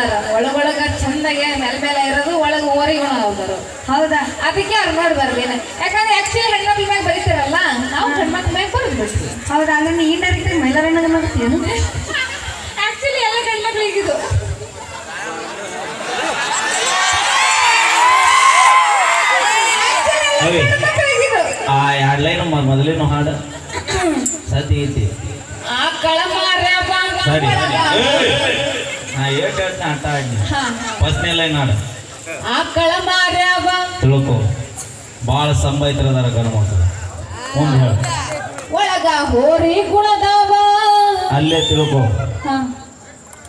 ಮಾಡ್ತಾರ. ಒಳಗೊಳಗ ಚಂದಾಗೆ ಮೇಲೆ ಮೇಲೆ ಇರೋದು ಒಳಗ ಓರಿಗುಣ ಹೋದರು ಹೌದಾ? ಅದಕ್ಕೆ ಅವ್ರು ನೋಡಿ ಬರ್ದೇನೆ ಯಾಕಂದ್ರೆ ಆಕ್ಚುಲಿ ಹೆಣ್ಮಕ್ಳ ಮ್ಯಾಗ ಬರೀತಾರಲ್ಲ ನಾವು ಹೆಣ್ಮಕ್ಳ ಮ್ಯಾಗ ಬರೆದು ಬಿಡ್ತೀವಿ. ಹೌದಾ? ಅದನ್ನ ಈ ಡೈರೆಕ್ಟ್ ಮೈಲಾರಣ್ಣಗ ನೋಡ್ತೀಯನು ಆಕ್ಚುಲಿ ಎಲ್ಲ ಮಕ್ಕಳಿಗಿದು ಆ ಎರಡು ಲೈನ್ ಮೊದಲೇನು ಹಾಡು? ಸತಿ ಐತಿ. ಆ ಕಳ ಸರಿ. ನಾ ಏಟ್ ಹೇಳ್ತೀನಿ ಆಟ ಆಡಿ ಹಾ ಫಸ್ಟ್ನೇ ಲೈನ್ ಹಾಡು ಆ ಕಳ ತಿಳ್ಕೊ. ಭಾಳ ಸಂಬೈತ್ರದಾರ ಗಣ ಮಕ್ಕಳು ಮುಂದೆ ಹೇಳು. ಒಳಗ ಹೋರಿ ಗುಣದವ. ಅಲ್ಲೇ ತಿಳ್ಕೊ.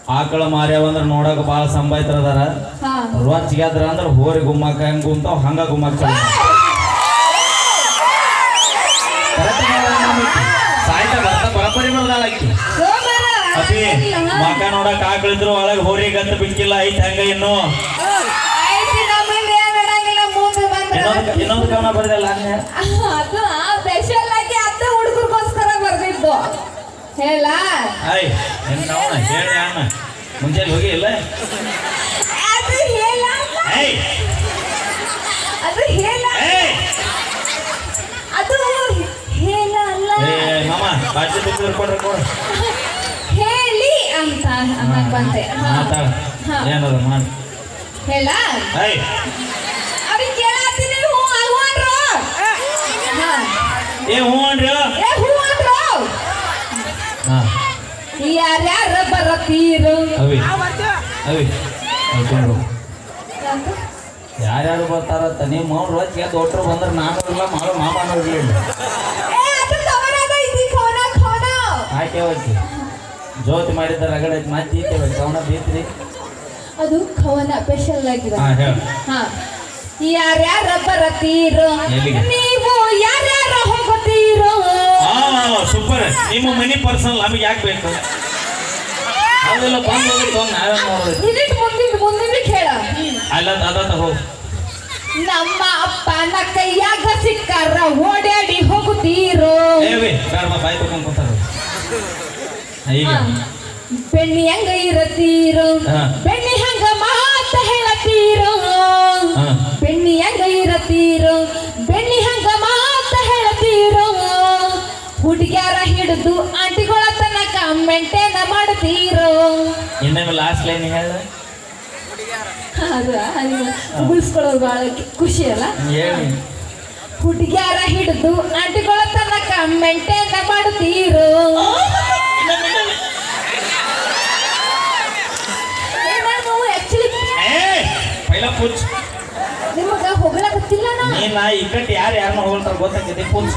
ಆಕಳ ಮಾರ್ಯಾವ ಅಂದ್ರೆ ನೋಡಕ್ ಭಾಳ ಸಂಬೈತ್ರದಾರ. ಹಾ. ರೊಚ್ಚಿಗೆದ್ರ ಅಂದ್ರೆ ಹೋರಿ ಗುಮ್ಮಕ್ಕ ಹೆಂಗ್ ಗುಮ್ತಾವ್ ಹಂಗ ಗುಮ್ಮಕ್ಕ ಮಕ ನೋಡಕ್ ಆಕಳಿದ್ರು ಒಳಗ್ ಹೋರಿ ಗಂತ ಬಿಕ್ಕಿಲ್ಲ ಐತೆ ಹಂಗ ಇನ್ನು? ಇನ್ನೊಂದು ಕವನ ಬರ್ದಲ್ಲ ಅದು ಸ್ಪೆಷಲ್ ಆಗಿ ಅತ್ತ ಹುಡುಗರಿಗೋಸ್ಕರ ಬರ್ದಿದ್ದು. ಹೇಳ? ಐ ನಿನ್ ಅವನ ಹೇಳಿ ಅಣ್ಣ ಮುಂಚೆಲಿ ಹೋಗಿ ಇಲ್ಲ? ಅದು ಹೇಳ ಅದು ಹೇಳ. ಏಯ್! ಅದು ಹೇಳ ಅಲ್ಲ. ಏ ಮಾಮ ಬಾಜಿ ಬಿದ್ದು ಕೊಡ್ರಿ ಕೊಡ್ರಿ ಹೇಳಿ ಅಂತ ಅನ್ನಕ್ ಬಂತೆ ಹಾ. ಮಾತಾಡ ಹಾ. ಏನದ ಮಾಡಿ ಹೇಳ ಐ ಅವ್ರಿಗೆ ಕೇಳತ್ತೀನಿ ಹ್ಞೂ ಅಲ್ವಾನ್ರು ಹಾ. ಏ ಹ್ಞೂ ಅನ್ರಿ ಏ ಹ್ಞೂ ಅಂದ್ರು ಹಾ ಯಾರ್ಯಾರ ಬರತೀರು ಅವಿ ಅವಿ ನೋಡ್ಕೊಂಡು ಯಾರ್ಯಾರು ಬರ್ತಾರ ನಿಮ್ಮ ಅವ್ರು ರೊಚ್ಚ ದೊಡ್ಡರು ಬಂದ್ರೆ ನಾನು ಇಲ್ಲ ಮಾಡು ಮಾಮನೂ ಇರಲಿಲ್ಲ. ಏ ಜ್ಯೋತಿ ಮಾಡಿದ ರಗಡ ಮತ್ತೆ ಈತೇವೆ ಕವನ ಬೀತ್ರಿ ಅದು ಕವನ ಸ್ಪೆಷಲ್ ಆಗಿದೆ. ಹಾ ಹೇಳ. ಹಾ. ಯಾರ್ಯಾರ ಬರತೀರೋ ಎಲ್ಲಿಗೆ? ನೀವು ಯಾರ್ಯಾರ ಹೋಗುತ್ತೀರೋ ಸೂಪರ್ ನಿಮ್ಮ ಮನಿ ಪರ್ಸನಲ್ ನಮಗೆ ಯಾಕೆ ಬೇಕು? ಅದೆಲ್ಲ ಬಂದು ಹೋಗಿತ್ತು ನಾವೇ ನೋಡೋದು ಮಿನಿಟ್ ಮುಂದಿನ ಮುಂದಿನ ಕೇಳ. ಅಲ್ಲ ಅದ ತಗೋ ನಮ್ಮ ಅಪ್ಪನ ಕೈಯಾಗ ಸಿಕ್ಕಾರ ಓಡಾಡಿ ಹೋಗುತ್ತೀರೋ ಏವಿ ಬೇಡ ಬಾಯ್ ತಗೊಂಡ್ ಕೂತಾರ. ಈಗ ಹಾ. ಬೆಣ್ಣಿ ಹಂಗ ಇರತೀರೋ. ಬೆಣ್ಣಿ ಹಂಗ ಮಾತ ಹೇಳತೀರೋ. ಬೆಣ್ಣಿ ಹಂಗ ಇರತೀರೋ? ಬೆಣ್ಣಿ ಹಂಗ ಮಾತ ಹೇಳತೀರೋ? ಹುಡುಗ್ಯಾರ ಹಿಡಿದು ಆಂಟಿಗಳ ತನಕ ಮೆಂಟೇನ ಮಾಡ್ತೀರೋ? ಇನ್ನೇನು ಲಾಸ್ಟ್ ಲೈನ್ ಹೇಳ ಅದು ಉಳಿಸ್ಕೊಳ್ಳೋದು ಬಹಳ ಖುಷಿ ಅಲ್ಲ? ಹೇಳಿ. ಹುಡುಗ್ಯಾರ ಹಿಡಿದು ಆಂಟಿಗಳ ತನಕ ಮೆಂಟೇನ ಮಾಡ್ತೀರೋ? ನಾನು ಪುಚ್ ನಿಮಗ ಹೊಗಳಕತ್ತಿಲ್ಲ ನಾ ನೀ ನಾ ಇಕ್ಕಟ್ಟು ಯಾರು ಯಾರನ್ನ ಹೋಗ್ತಾರ ಗೊತ್ತಾಗ್ತೈತಿ ಪುಚ್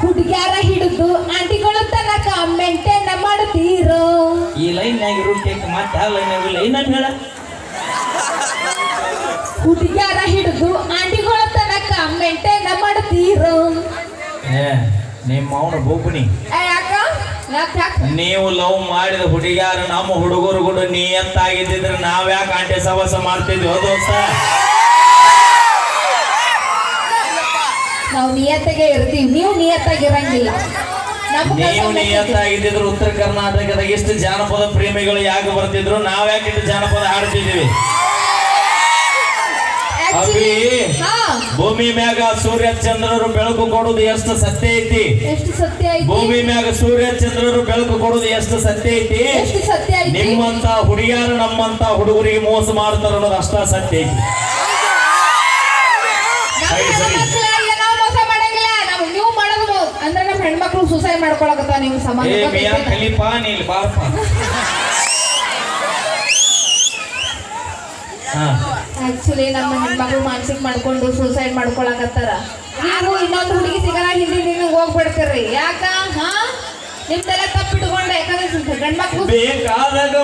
ಹುಡುಗ್ಯಾರ ಹಿಡಿದು ಆಂಟಿಗಳು ತನಕ ಮೆಂಟೇನ ಮಾಡ್ತೀರೋ ಈ ಲೈನ್ಯಾಗ ಇರೋ ಕೇಕ್ ಮತ್ತೆ ಯಾವ ಲೈನ್ಯಾಗ ಲೈನ್ ಅಂತ ಹೇಳ ಹುಡುಗ್ಯಾರ ಹಿಡಿದು ಆಂಟಿಗಳ ತನಕ ಮೆಂಟೇನ ಮಾಡ್ತೀರೋ ಏ ನಿಮ್ಮ ಅವನ ಬೋಪುನಿ ಏ, ನೀವು ಲವ್ ಮಾಡಿದ ಹುಡುಗಿಯಾರು ನಮ್ಮ ಹುಡುಗರು ಕೂಡ ನೀ ಎಂತಾಗಿದ್ದಿದ್ರೆ ನಾವ್ ಯಾಕೆ ಆಂಟಿ ಸವಾಸ ಮಾಡ್ತಿದ್ವಿ ದೋಸ್ತ? ನಾವು ನಿಯತ್ತಾಗೆ ಇರ್ತೀವಿ ನೀವು ನಿಯತ್ತಾಗಿ ಇರಂಗಿಲ್ಲ ನಮ್ಗ್ ನೀವು ನಿಯತ್ತಾಗಿದ್ದಿದ್ರು ಉತ್ತರ ಕರ್ನಾಟಕದಾಗ ಎಷ್ಟು ಜಾನಪದ ಪ್ರೇಮಿಗಳು ಯಾಕೆ ಬರ್ತಿದ್ರು ನಾವ್ಯಾಕೆ ಜಾನಪದ ಹಾಡ್ತಿದೀವಿ? ಹಾ. ಭೂಮಿ ಮ್ಯಾಗ ಸೂರ್ಯ ಚಂದ್ರರು ಬೆಳಕು ಕೊಡುದು ಎಷ್ಟು ಸತ್ಯ ಐತಿ? ಎಷ್ಟು ಸತ್ಯ ಐತಿ? ಭೂಮಿ ಮ್ಯಾಗ ಸೂರ್ಯ ಚಂದ್ರರು ಬೆಳಕು ಕೊಡುದು ಎಷ್ಟು ಸತ್ಯ ಐತಿ? ಎಷ್ಟು ಸತ್ಯ ಐತಿ? ನಿಮ್ಮಂತ ಹುಡುಗಿಯರು ನಮ್ಮಂತ ಹುಡುಗರಿಗೆ ಮೋಸ ಮಾಡ್ತಾರ ಅನ್ನೋದು ಅಷ್ಟ ಸತ್ಯ ಐತಿ. ಅಂದ್ರೆ ನಮ್ಮ ಹೆಣ್ಮಕ್ಳು ಸುಸೈಡ್ ಮಾಡ್ಕೊಳಕತ್ತ ನೀವು ಸಮಾಜ ಕಲಿಪಾ ನೀಲ್ ಬಾರಪ್ಪ. ಹಾ. ಆಕ್ಚುಲಿ ನಮ್ಮ ಹೆಣ್ಮಕ್ಳು ಮಾನಸಿಕ ಮಾಡ್ಕೊಂಡು ಸೂಸೈಡ್ ಮಾಡ್ಕೊಳಕತ್ತಾರ. ನೀವು ಇನ್ನೊಂದು ಹುಡುಗಿ ಸಿಗಲ್ಲ ಹಿಂದಿ ನೀನು ಹೋಗ್ಬಿಡ್ತೀರಿ. ಯಾಕ? ಹಾ? ನಿಮ್ದೆಲ್ಲ ತಪ್ಪಿಟ್ಕೊಂಡೆ. ಯಾಕಂದ್ರೆ ಗಂಡ್ಮಕ್ಳು ಬೇಕಾದಾಗ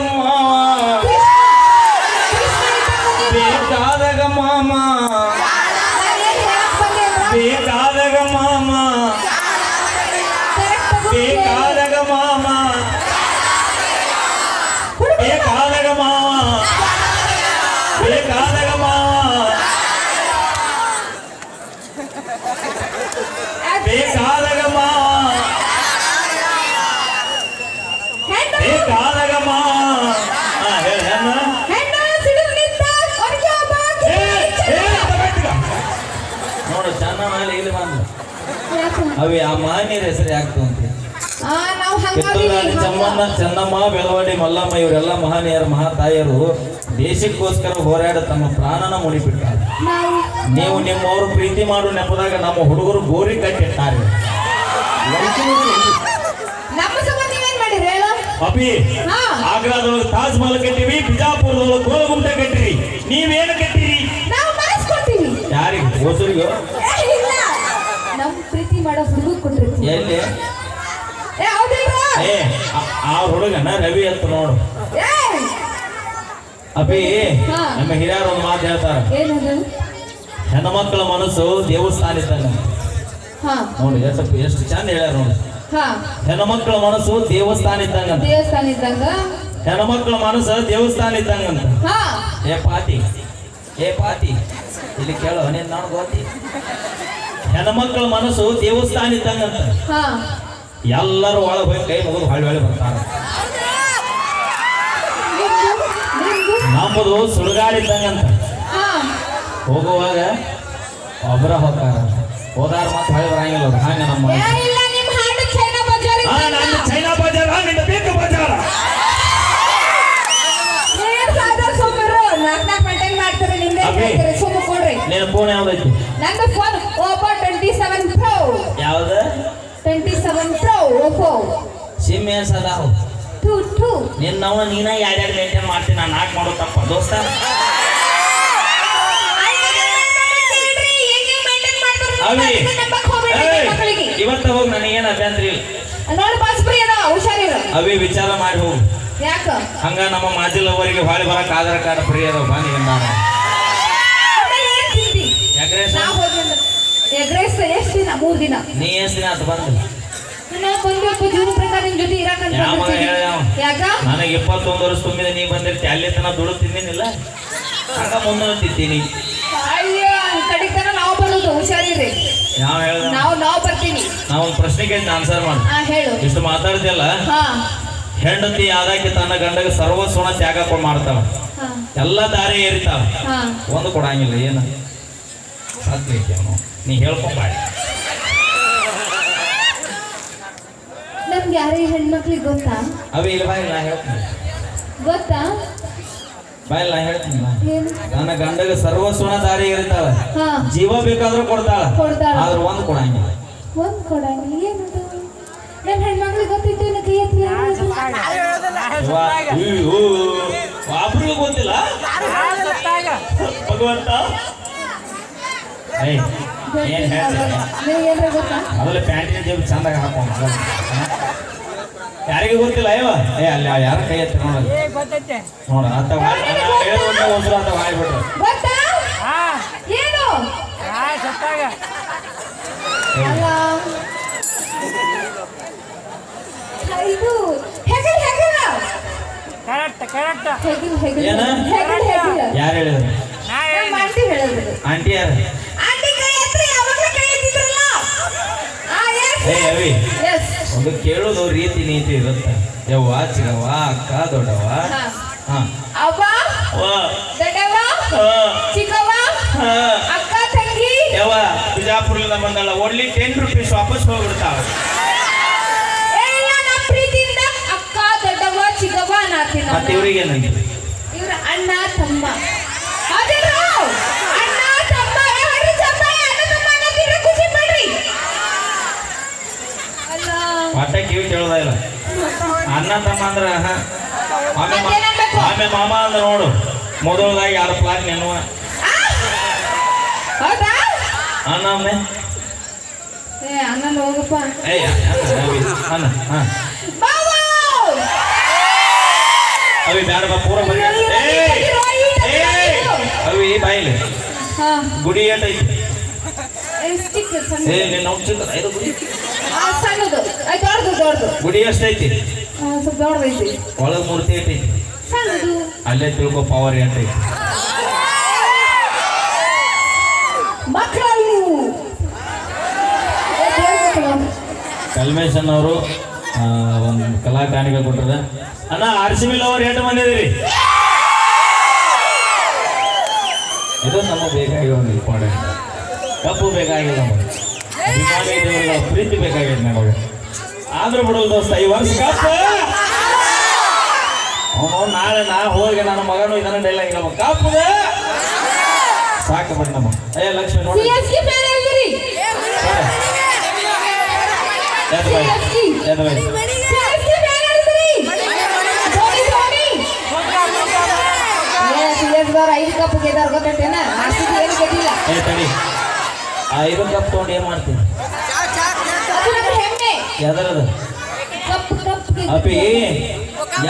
ಅವಿ ಆ ಮಾನ್ಯರ ಹೆಸರು ಯಾಕೆ ಅಂತ ಆ ನಾವು ಚನ್ನಮ್ಮ ಬೆಳವಡಿ ಮಲ್ಲಮ್ಮ ಇವರೆಲ್ಲ ಮಹನೀಯರು ಮಹಾತಾಯರು ದೇಶಕ್ಕೋಸ್ಕರ ಹೋರಾಡ ತಮ್ಮ ಪ್ರಾಣನ ಮುಡಿಬಿಟ್ಟಾರೆ. ನಾವು ನಿಮ್ಮವರು ಪ್ರೀತಿ ಮಾಡೋ ನೆಪದಾಗ ನಮ್ಮ ಹುಡುಗರು ಗೋರಿ ಕಟ್ಟಿಟ್ಟಾರೆ. ಅಭಿ. ಆಗ್ರಾದೊಳಗೆ ತಾಜ್ ಮಹಲ್ ಕಟ್ಟಿವಿ ಬಿಜಾಪುರದೊಳಗೆ ಗೋಲಗುಂಟೆ ಕಟ್ಟಿರಿ. ನೀವೇನು ಕಟ್ಟಿರಿ? ಯಾರಿಗೆ? ಹೊಸರಿಗೋ? ಮಾಡೋ ಹುಡುಗ ಕೊಟ್ಟಿರ್ತೀವಿ ಎಲ್ಲಿ? ಏ ಆ- ಆ ಹುಡುಗನ ರವಿ ಅಂತ ನೋಡು. ಏ! ಹಾ. ನಮ್ಮ ಹಿರಿಯರು ಒಂದು ಮಾತು ಹೇಳ್ತಾರೆ. ಏನದು ಹೆಣ್ಮಕ್ಳ ಮನಸ್ಸು ದೇವಸ್ಥಾನ ಇದ್ದಂಗ. ಹಾ. ನೋಡಿ ಎಷ್ಟು ಎಷ್ಟು ಚಂದ ಹೇಳ್ಯಾರ ನೋಡಿ. ಹಾ. ಹೆಣ್ಮಕ್ಳ ಮನಸ್ಸು ದೇವಸ್ಥಾನ ಇದ್ದಂಗ ದೇವಸ್ಥಾನ ಇದ್ದಂಗ? ಹೆಣ್ಮಕ್ಳ ಮನಸ್ಸು ದೇವಸ್ಥಾನ ಇದ್ದಂಗ ಅಂತ. ಹಾ. ಏ ಪಾತಿ. ಏ ಪಾತಿ. ಇಲ್ಲಿ ಕೇಳೋ ನೀನ್ ನಾನು ಗೋತಿ. ಹೆಣ್ಮಕ್ಳ ಮನಸ್ಸು ದೇವಸ್ಥಾನ ಇದ್ದಂಗ ಎಲ್ಲರೂ ಒಳಗೆ ಹೋಗಿ ಕೈ ಮುಗಿದು ಹೊಳ್ಳಿ ಹೊಳ್ಳಿ ಬರ್ತಾರ. ನಮ್ಮದು ಸುಡುಗಾಡು ಇದ್ದಂಗ ಅಂತ ಹೋಗುವಾಗ ಒಬ್ಬರ ಹೋಗ್ತಾರ. ಹೋದಾರ ಮತ್ತೆ ಹಳ್ಳಿ ಬರಂಗಿಲ್ಲ ಹಂಗ ನಮ್ಮ ಚೈನಾ ಬಜಾರ್ ಬೇಕು ಬಜಾರ ಫೋನ್ ಯಾವ್ದೈತಿ? ನಂದು ಫೋನ್ ಓಪೋ ಸಿಮ್ ಅದಾವು ನಿನ್ನ ನಾವು ನೀನ ಯಾರ್ಯಾರು ಮೇಂಟೈನ್ ಮಾಡ್ತೀನಿ ನಾನು ನಾಲ್ಕು ಮಾಡೋ ತಪ್ಪ ದೋಸ್ತ ಅವಿ ಇವತ್ತ ಹೋಗಿ ನನಗೇನು ಅಭ್ಯಂತರ ಇಲ್ಲ ಅವಿ ವಿಚಾರ ಮಾಡಿ ಹೋಗು ಯಾಕ ಹಂಗ ನಮ್ಮ ಮಾಜಿಲವರಿಗೆ ಹೊಳಿ ಬರಕ್ ಆಧಾರ್ ಕಾರ್ಡ್ ಫ್ರೀ ಅದಾವ ಬನ್ನಿ ನಾನು ಎಗ್ರೆಸ್ ಎಷ್ಟು ದಿನ ಮೂರ್ ದಿನ ನೀ ಎಷ್ಟು ದಿನ ಅದು ಬಂದು ನಿಮ್ ಜೊತೆ ಇರಾಕಂತ ಯಾವ ಮಗ? ಯಾಕ? ನನಗೆ ಇಪ್ಪತ್ತೊಂದು ವರ್ಷ ತುಂಬಿದ ನೀ ಬಂದಿರ್ತಿ. ಅಲ್ಲಿ ತನ ದುಡ್ಡು ತಿಂದಿನಿಲ್ಲ ಹಂಗ ಅಯ್ಯೋ ನಾವು ಬರೋದು ಹುಷಾರಿರಿ. ಯಾವ ಹೇಳ್ದ ನಾವು ನಾವು ಬರ್ತೀನಿ. ನಾವು ಒಂದು ಪ್ರಶ್ನೆ ಕೇಳಿ ಆನ್ಸರ್ ಮಾಡು. ಹಾ ಹೇಳು. ಇಷ್ಟು ಮಾತಾಡ್ತಿಯಲ್ಲ? ಹಾ. ಹೆಂಡತಿ ಆದಾಕಿ ತನ್ನ ಗಂಡಗೆ ಸರ್ವಸ್ವನ ತ್ಯಾಗ ಕೊಡ್ ಮಾಡ್ತಾವ ಹಾ. ಎಲ್ಲ ದಾರಿ ಏರಿತಾವ ಹಾ. ಒಂದು ಕೊಡಂಗಿಲ್ಲ ಏನು? ನೀ ಹೇಳ್ಕೊಂಬಾಡಿ ನಮ್ಗೆ ಯಾರೇ ಹೆಣ್ಮಕ್ಳಿಗೆ ಗೊತ್ತಾ? ಅವಿ ಇಲ್ಲ ಬಾಯಿ ನಾ ಹೇಳ್ತೀನಿ. ಗೊತ್ತಾ? ಬಾಯಿ ನಾ ಹೇಳ್ತೀನಿ ನಾ. ನನ್ನ ಗಂಡಗೆ ಸರ್ವಸ್ವನ ದಾರಿ ಇರ್ತಾಳ. ಹಾ. ಜೀವ ಬೇಕಾದ್ರೂ ಕೊಡ್ತಾಳ. ಕೊಡ್ತಾಳ. ಆದ್ರೆ ಒಂದು ಕೊಡಂಗಿಲ್ಲ. ಒಂದ್ ಕೊಡಂಗಿಲ್ಲ. ಏನು ನನ್ನ ಹೆಣ್ಮಕ್ಳಿಗೆ ಗೊತ್ತಿತ್ತು ಇನ್ನು ಕೈ ಎತ್ತಿ ಗೊತ್ತಿಲ್ಲ? ಭಗವಂತ? ಏನ್ ಹೇಳ್ತಾರೆ ನೀವು ಏನ್ರ ಗೊತ್ತಾ? ಮೊದಲು ಪ್ಯಾಂಟಿನ ಜೇಬು ಚಂದಾಗ ಹಾಕೋಣ ಯಾರಿಗೂ ಗೊತ್ತಿಲ್ಲ ಅಯ್ಯವ ಏ ಅಲ್ಲಿ ಯಾರ ಕೈ ಎತ್ತ ನೋಡ. ನೋಡ ಅಂತ ಹೇಳುವಂತ ಒಬ್ರು ಅಂತ ಮಾಡಿಬಿಟ್ರು ಯಾರು ಹೇಳಿದ್ರು? ಆಂಟಿ ಹೇಳಿದ್ರು ಆಂಟಿ ಯಾರು ಏ ಅವಿ ಎಸ್. ಒಂದು ಕೇಳೋದು ರೀತಿ ನೀತಿ ಇರುತ್ತೆ. ಯವ್ವ ಚಿಗವ್ವ ಅಕ್ಕ ದೊಡ್ಡವ ಹಾ. ಅವ್ವ ವಾ, ದೊಡ್ಡವ್ವ ಹಾ, ಚಿಕ್ಕವ್ವ ಹಾ. ಅಕ್ಕ ತಂಗಿ. ಯವ್ವ ಬಿಜಾಪುರದಿಂದ ಬಂದಲ್ಲ ಓಡ್ಲಿ ಟೆನ್ ರುಪೀಸ್ ವಾಪಸ್ ಹೋಗ್ಬಿಡ್ತಾವ. ಪ್ರೀತಿಯಿಂದ ಅಕ್ಕ ದೊಡ್ಡವ ಚಿಕ್ಕವ್ವ ಮತ್ತೆ ಇವ್ರಿಗೆ ಇವ್ರ ಅಣ್ಣ ತಮ್ಮ. ಪಾಠ ಕಿವಿ ಕೇಳೋದ ಇಲ್ಲ. ಅಣ್ಣ ತಮ್ಮ ಅಂದ್ರೆ ಆಮೇಲೆ ಮಾಮ ಅಂದ್ರೆ ನೋಡು. ಮೊದಲದಾಗಿ ಯಾರು ಪ್ಲಾನ್ ನೆನ್ನುವ? ಹೌದಾ? ಅಣ್ಣ ಅಮ್ಮ? ಹೋಗಪ್ಪ. ಅಣ್ಣ, ಹಾ! ಅವಿ ಬ್ಯಾಡ ಪೂರ ಬರೀ ಅವಿ ಬಾಯಿಲಿ. ಗುಡಿ ಏಟೈತಿ ಚಿಕ್ಕ ಏ ನಿನ್ನ ಐದು ಗುಡಿ. ಆಯ್ತು ದೊಡ್ಡದು ದೊಡ್ಡದು ಗುಡಿ ಎಷ್ಟೈತಿ? ಸ್ವಲ್ಪ ದೊಡ್ಡದೈತಿ ಒಳಗ್ ಮೂರ್ತಿ ಐತಿ? ಸಣ್ಣದು. ಅಲ್ಲೇ ತಿಳ್ಕೊ ಪವರ್ ಏನ್ರಿ ಮಕ್ಕಳು ಕಲ್ಮೇಶನ್ ಅವರು ಒಂದು ಕಲಾ ಕಾಣಿಕೆ ಕೊಟ್ಟರ ಅಣ್ಣ ಆರ್ಸಿಬಿಲ್ ಅವ್ರು ಎಂಟು ಮಂದಿ ಇದೀರಿ? ಇದು ನಮ್ಮ ಬೇಕಾಗಿ ಒಂದು ಇಂಪಾರ್ಟೆಂಟ್ ಕಪ್ಪು ಬೇಕಾಗಿಲ್ಲ ನಮಗೆ. ಪ್ರೀತಿ ಬೇಕಾಗಿದೆ ನಮಗೆ. ಆದ್ರೂ ಬಿಡಲ್ ದೋಸ್ತ ಈ ವರ್ಷ ಕಪ್. ಅವನು ನಾಳೆ ನಾ ಹೋಗಿ ನನ್ನ ಮಗನು ಇದನ್ನ ಡೈಲಾಗ್ ನಮ್ಮ ಕಪ್ ಸಾಕು ಬಣ್ಣ ನಮ್ಮ. ಏ ಲಕ್ಷ್ಮಿ ನೋಡಿ. ಬೈ. ಬೈ. ಐದು ಕಪ್ ಗೆದ್ದಾರ ಏನ್? ಐದು ಕಪ್ ತೊಗೊಂಡು ಏನು ಮಾಡ್ತೀನಿ ಕಪ್ ಅಪಿ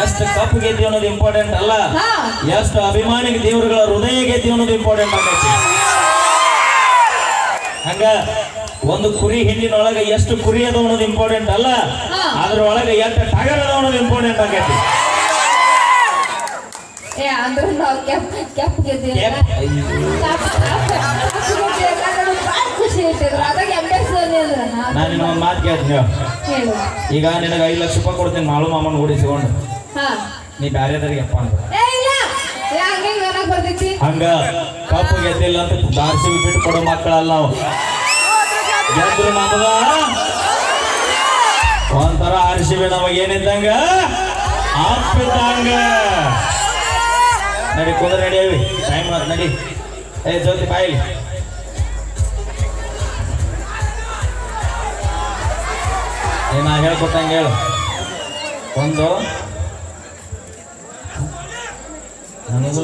ಎಷ್ಟು ಕಪ್ ಗೆದ್ದಿ ಅನ್ನೋದು ಇಂಪಾರ್ಟೆಂಟ್ ಅಲ್ಲ. ಎಷ್ಟು ಅಭಿಮಾನಿಗೆ ದೇವರುಗಳ ಹೃದಯ ಗೆದ್ದಿ ಅನ್ನೋದು ಇಂಪಾರ್ಟೆಂಟ್ ಆಗೈತಿ. ಹಂಗ ಒಂದು ಕುರಿ ಹಿಂಡಿನೊಳಗೆ ಎಷ್ಟು ಕುರಿ ಅದ ಅನ್ನೋದು ಇಂಪಾರ್ಟೆಂಟ್ ಅಲ್ಲ. ಅದ್ರ ಅದ್ರೊಳಗೆ ಎಷ್ಟು ಟಗರ್ ಅದ ಅನ್ನೋದು ಇಂಪಾರ್ಟೆಂಟ್ ಆಗೈತಿ. ಖುಷಿ ನಾನು ನಿನ್ನ ಒಂದು ಮಾತು ಕೇಳ್ತೀನಿ ಹೇಳು. ಈಗ ನಿನಗೆ ಐದು ಲಕ್ಷ ರೂಪಾಯಿ ಕೊಡ್ತೀನಿ ಮಾಳು ಮಾಮನ ಓಡಿಸಿಕೊಂಡು. ಹಾ. ನೀ ಬ್ಯಾರೆದರಿಗೆ ಅಪ್ಪ ಅಂತ ಏ ಇಲ್ಲ. ಏ ಹಂಗೆ ನನಗೆ ಬರ್ತೈತಿ ಹಂಗ ಕಪ್ಪು ಗೆದ್ದಿಲ್ಲ ಅಂತ ದಾರ್ಸಿ ಬಿಟ್ಟು ಕೊಡೋ ಮಕ್ಕಳಲ್ಲ ನಾವು. ಗೆದ್ರು ನಮಗ ಒಂಥರ ಆರಿಸಿಬಿ ನಮಗ ಏನಿದ್ದಂಗ? ಅಪ್ಪಿದ್ದಂಗ ನಡಿ ಕುದ್ರೆ ನಡಿಯವಿ ಟೈಮ್ ನಡಿ. ಏ ಜ್ಯೋತಿ ಬಾಯಿಲಿ ನಾ ಹೇಳ್ಕೊಟ್ಟಂಗೆ ಹೇಳು. ಒಂದು. ನನಗೂ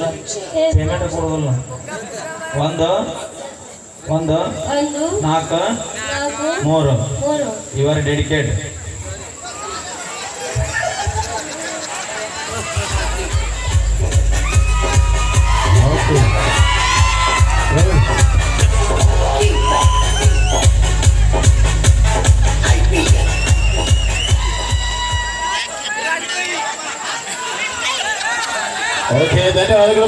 ಪೇಮೆಂಟ್ ಕೊಡೋದಿಲ್ಲ. ಒಂದು. ಒಂದು. ನಾಲ್ಕು. ಮೂರು. ಇವರ್ ಡೆಡಿಕೇಟ್ ഓക്കെ ധന്യവാദങ്ങൾ